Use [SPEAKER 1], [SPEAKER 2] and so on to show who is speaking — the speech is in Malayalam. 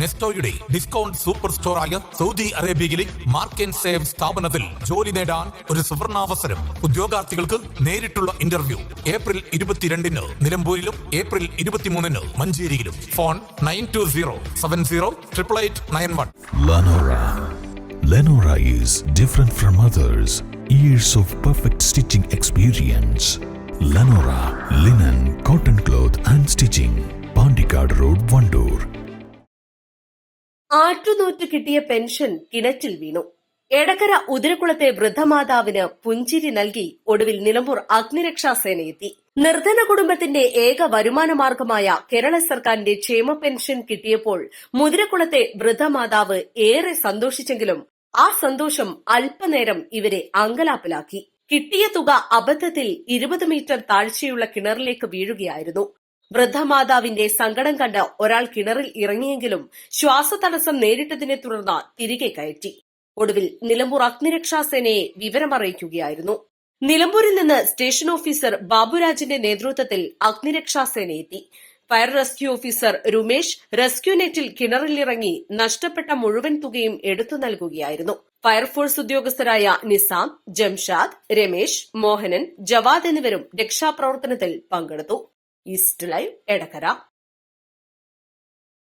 [SPEAKER 1] നെസ്റ്റോയുടെ ഡിസ്കൗണ്ട് സൂപ്പർ സ്റ്റോറായ സൗദി അറേബ്യയിലെ മാർക്ക് ആൻഡ് സേവ് സ്ഥാപനത്തിൽ ജോലി നേടാൻ ഒരു സുവർണാവസരം ഉദ്യോഗാർത്ഥികൾക്ക് നേരിട്ടുള്ള ഇന്റർവ്യൂ ഏപ്രിൽ ഇരുപത്തിരണ്ടിന് നിലമ്പൂരിലും ഏപ്രിൽ ഇരുപത്തിമൂന്നിന് മഞ്ചേരിയിലും phone nine two zero seven zero triple eight nine one
[SPEAKER 2] Lenora. Is different from others. Years of perfect stitching experience. Lenora linen, cotton cloth and stitching. Pandikad Road, Vandoor.
[SPEAKER 3] ആറ്റുനൂറ്റ് കിട്ടിയ പെൻഷൻ കിണറ്റിൽ വീണു. എടക്കര ഉതിരക്കുളത്തെ വൃദ്ധമാതാവിന് പുഞ്ചിരി നൽകി ഒടുവിൽ നിലമ്പൂർ അഗ്നിരക്ഷാ എത്തി നിർധന കുടുംബത്തിന്റെ ഏക വരുമാന മാർഗമായ കേരള സർക്കാരിന്റെ ക്ഷേമ പെൻഷൻ കിട്ടിയപ്പോൾ മുതിരക്കുളത്തെ വൃദ്ധമാതാവ് ഏറെ സന്തോഷിച്ചെങ്കിലും ആ സന്തോഷം അല്പനേരം ഇവരെ അങ്കലാപ്പിലാക്കി. കിട്ടിയ തുക അബദ്ധത്തിൽ ഇരുപത് മീറ്റർ താഴ്ചയുള്ള കിണറിലേക്ക് വീഴുകയായിരുന്നു. വൃദ്ധമാതാവിന്റെ സങ്കടം കണ്ട് ഒരാൾ കിണറിൽ ഇറങ്ങിയെങ്കിലും ശ്വാസതടസ്സം നേരിട്ടതിനെ തുടർന്ന് തിരികെ കയറ്റി. ഒടുവിൽ നിലമ്പൂർ അഗ്നിരക്ഷാ സേനയെ വിവരമറിയിക്കുകയായിരുന്നു. നിലമ്പൂരിൽ നിന്ന് സ്റ്റേഷൻ ഓഫീസർ ബാബുരാജിന്റെ നേതൃത്വത്തിൽ അഗ്നിരക്ഷാ സേന എത്തി fire rescue officer Rumesh rescue നെറ്റിൽ കിണറിലിറങ്ങി നഷ്ടപ്പെട്ട മുഴുവൻ തുകയും എടുത്തു നൽകുകയായിരുന്നു. ഫയർഫോഴ്സ് ഉദ്യോഗസ്ഥരായ നിസാം ജംഷാദ് രമേശ് മോഹനൻ ജവാദ് എന്നിവരും രക്ഷാപ്രവർത്തനത്തിൽ പങ്കെടുത്തു. East live Edakkara.